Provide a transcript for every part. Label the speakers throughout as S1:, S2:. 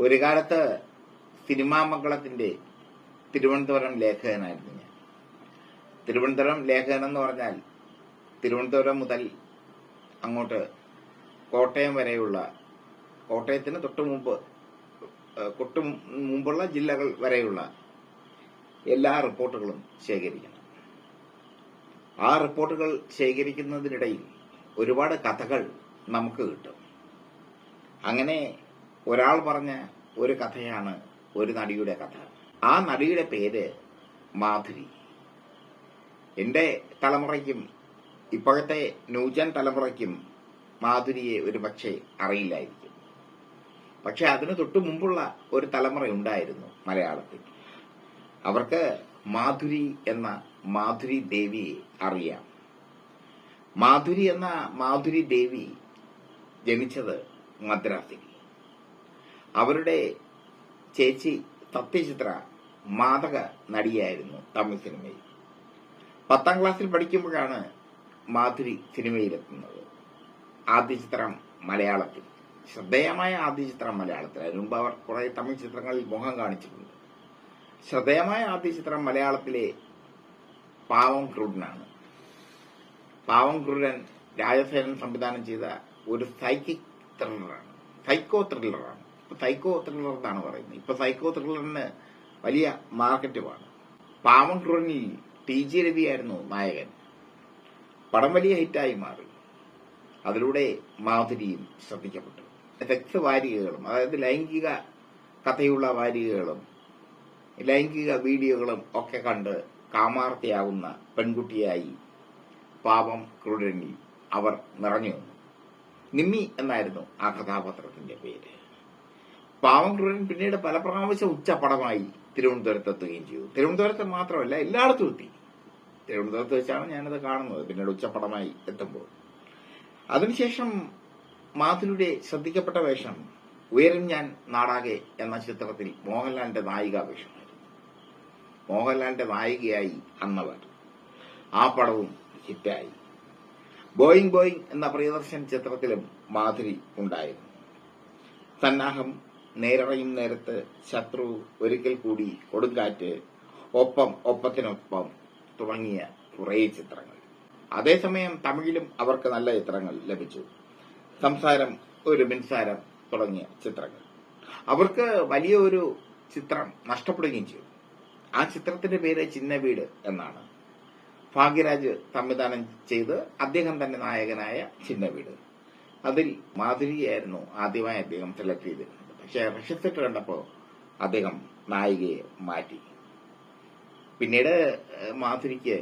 S1: ഒരു കാലത്ത് സിനിമാ മംഗളത്തിന്റെ തിരുവനന്തപുരം ലേഖകനായിരുന്നു ഞാൻ. തിരുവനന്തപുരം ലേഖകൻ എന്ന് പറഞ്ഞാൽ തിരുവനന്തപുരം മുതൽ അങ്ങോട്ട് കോട്ടയം വരെയുള്ള കോട്ടയത്തിന് തൊട്ടു മുമ്പ് തൊട്ട് മുമ്പുള്ള ജില്ലകൾ വരെയുള്ള എല്ലാ റിപ്പോർട്ടുകളും ശേഖരിക്കണം. ആ റിപ്പോർട്ടുകൾ ശേഖരിക്കുന്നതിനിടയിൽ ഒരുപാട് കഥകൾ നമുക്ക് കിട്ടും. അങ്ങനെ ഒരാൾ പറഞ്ഞ ഒരു കഥയാണ് ഒരു നടിയുടെ കഥ. ആ നടിയുടെ പേര് മാധുരി. എന്റെ തലമുറയ്ക്കും ഇപ്പോഴത്തെ ന്യൂജൻ തലമുറയ്ക്കും മാധുരിയെ ഒരു പക്ഷേ അറിയില്ലായിരിക്കും. പക്ഷെ അതിന് തൊട്ടു മുമ്പുള്ള ഒരു തലമുറ ഉണ്ടായിരുന്നു മലയാളത്തിൽ. അവർക്ക് മാധുരി എന്ന മാധുരി ദേവിയെ അറിയാം. മാധുരി എന്ന മാധുരി ദേവി ജനിച്ചത് മദ്രാസിൽ. അവരുടെ ചേച്ചി സത്യചിത്ര മാതക നടിയായിരുന്നു തമിഴ് സിനിമയിൽ. പത്താം ക്ലാസ്സിൽ പഠിക്കുമ്പോഴാണ് മാധുരി സിനിമയിലെത്തുന്നത്. ആദ്യ ചിത്രം മലയാളത്തിൽ. ശ്രദ്ധേയമായ ആദ്യ ചിത്രം മലയാളത്തിൽ. അതിനു മുമ്പ് അവർ കുറെ തമിഴ് ചിത്രങ്ങളിൽ മുഖം കാണിച്ചിട്ടുണ്ട്. ശ്രദ്ധേയമായ ആദ്യ ചിത്രം മലയാളത്തിലെ പാവം ക്രൂഡനാണ് പാവം ക്രൂഡൻ രാജസേനൻ സംവിധാനം ചെയ്ത ഒരു സൈക്കിക് ത്രില്ലറാണ്. സൈക്കോ ത്രില്ലറാണ്. സൈക്കോ ത്രില്ലർ എന്നാണ് പറയുന്നത്. ഇപ്പൊ സൈക്കോ ത്രില്ലറിന് വലിയ മാർക്കറ്റുമാണ് പാവം ട്രോണി ടി ജി രവിയായിരുന്നു നായകൻ. പടം വലിയ ഹിറ്റായി മാറി. അതിലൂടെ മാധുരിയും ശ്രദ്ധിക്കപ്പെട്ടു. സെക്സ് വാരികകളും അതായത് ലൈംഗിക കഥയുള്ള വാരികകളും ലൈംഗിക വീഡിയോകളും ഒക്കെ കണ്ട് കാമാർത്തിയാവുന്ന പെൺകുട്ടിയായി പാപം ക്രൂഡനിൽ അവർ നിറഞ്ഞു നിമ്മി എന്നായിരുന്നു ആ കഥാപാത്രത്തിന്റെ പേര്. പാവം ക്രൂഡൻ പിന്നീട് പല പ്രാവശ്യം ഉച്ചപടമായി തിരുവനന്തപുരത്ത് എത്തുകയും ചെയ്തു. തിരുവനന്തപുരത്ത് മാത്രമല്ല എല്ലായിടത്തും എത്തി. തിരുവനന്തപുരത്ത് വെച്ചാണ് ഞാനത് കാണുന്നത് പിന്നീട് ഉച്ചപടമായി എത്തുമ്പോൾ. അതിനുശേഷം മാധുരിയുടെ ശ്രദ്ധിക്കപ്പെട്ട വേഷം ഉയരും ഞാൻ നാടാകെ എന്ന ചിത്രത്തിൽ മോഹൻലാലിന്റെ നായിക വേഷമായിരുന്നു. മോഹൻലാലിന്റെ നായികയായി അന്നവർ. ആ പടവും ഹിറ്റായി. ബോയിങ് ബോയിങ് എന്ന പ്രിയദർശൻ ചിത്രത്തിലും മാധുരി ഉണ്ടായിരുന്നു. സന്നാഹം നേരറയും നേരത്ത് ശത്രു ഒരിക്കൽ കൂടി കൊടുങ്കാറ്റ് ഒപ്പം ഒപ്പത്തിനൊപ്പം തുടങ്ങിയ കുറേ ചിത്രങ്ങൾ. അതേസമയം തമിഴിലും അവർക്ക് നല്ല ചിത്രങ്ങൾ ലഭിച്ചു. സംസാരം ഒരു മിൻസാരം തുടങ്ങിയ ചിത്രങ്ങൾ. അവർക്ക് വലിയ ഒരു ചിത്രം നഷ്ടപ്പെടുകയും ചെയ്തു. ആ ചിത്രത്തിന്റെ പേര് ചിന്ന വീട് എന്നാണ്. ഭാഗ്യരാജ് സംവിധാനം ചെയ്ത് അദ്ദേഹം തന്നെ നായകനായ ചിന്ന വീട് അതിൽ മാധുരിയായിരുന്നു ആദ്യമായി അദ്ദേഹം സെലക്ട് ചെയ്തിരുന്നത്. റഷ്യസെറ്റ് കണ്ടപ്പോൾ അദ്ദേഹം നായികയെ മാറ്റി. പിന്നീട് മാധുരിക്ക്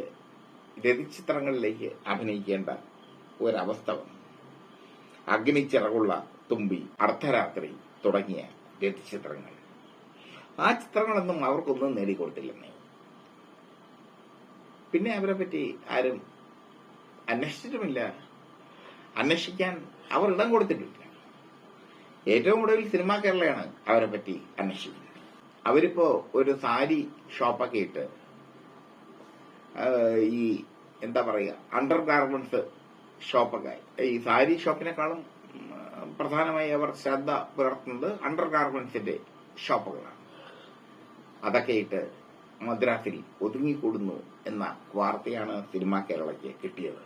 S1: രതിചിത്രങ്ങളിലേക്ക് അഭിനയിക്കേണ്ട ഒരവസ്ഥ വന്നു. അഗ്നിച്ചിറകുള്ള തുമ്പി അർദ്ധരാത്രി തുടങ്ങിയ രതിചിത്രങ്ങൾ ആ ചിത്രങ്ങളൊന്നും അവർക്കൊന്നും നേടിക്കൊടുത്തില്ലെന്നേ പിന്നെ അവരെ പറ്റി ആരും അന്വേഷിച്ചിട്ടുമില്ല. അന്വേഷിക്കാൻ അവർ ഇടം കൊടുത്തിട്ടില്ല ഏറ്റവും കൂടുതൽ സിനിമാ കേരളയാണ് അവരെ പറ്റി അന്വേഷിക്കുന്നത്. അവരിപ്പോ ഒരു സാരി ഷോപ്പൊക്കെ ഇട്ട് ഈ എന്താ പറയുക അണ്ടർ ഗാർമെന്റ്സ് ഷോപ്പൊക്കെ ഈ സാരി ഷോപ്പിനെക്കാളും പ്രധാനമായി അവർ ശ്രദ്ധ പുലർത്തുന്നത് അണ്ടർ ഗാർമെന്റ്സിന്റെ ഷോപ്പുകളാണ്. അതൊക്കെ ഇട്ട് മദ്രാസിൽ ഒതുങ്ങിക്കൂടുന്നു എന്ന വാർത്തയാണ് സിനിമാ കേരളയ്ക്ക് കിട്ടിയത്.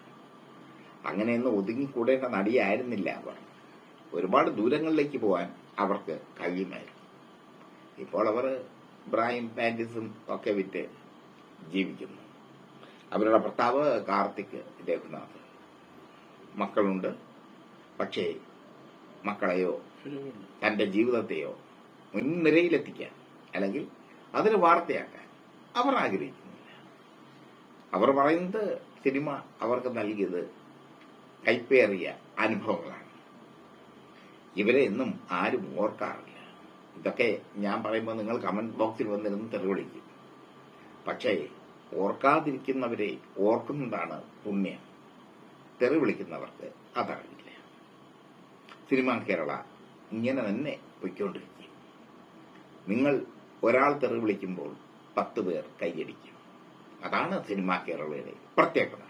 S1: അങ്ങനെയൊന്നും ഒതുങ്ങിക്കൂടേണ്ട നടിയായിരുന്നില്ല അവർ. ഒരുപാട് ദൂരങ്ങളിലേക്ക് പോകാൻ അവർക്ക് കഴിയുമായിരുന്നു. ഇപ്പോൾ അവർ ബ്രായും പാൻഡിസും ഒക്കെ വിറ്റ് ജീവിക്കുന്നു. അവരുടെ ഭർത്താവ് കാർത്തിക് രഘുനാഥ്. മക്കളുണ്ട്. പക്ഷേ മക്കളെയോ തന്റെ ജീവിതത്തെയോ മുൻനിരയിലെത്തിക്കാൻ അല്ലെങ്കിൽ അതിന് വാർത്തയാക്കാൻ അവർ ആഗ്രഹിക്കുന്നില്ല. അവർ പറയുന്നത് സിനിമ അവർക്ക് നൽകിയത് കൈപ്പേറിയ അനുഭവങ്ങളാണ്. ഇവരെ എന്നും ആരും ഓർക്കാറില്ല. ഇതൊക്കെ ഞാൻ പറയുമ്പോൾ നിങ്ങൾ കമന്റ് ബോക്സിൽ വന്നിരുന്ന് തെറിവിളിക്കും. പക്ഷേ ഓർക്കാതിരിക്കുന്നവരെ ഓർക്കുന്നതാണ് പുണ്യം. തെറിവിളിക്കുന്നവർക്ക് അതറിയില്ല. സിനിമ കേരള ഇങ്ങനെ തന്നെ പൊയ്ക്കൊണ്ടിരിക്കും. നിങ്ങൾ ഒരാൾ തെറി വിളിക്കുമ്പോൾ പത്ത് പേർ കൈയടിക്കും. അതാണ് സിനിമ കേരളയുടെ പ്രത്യേകത.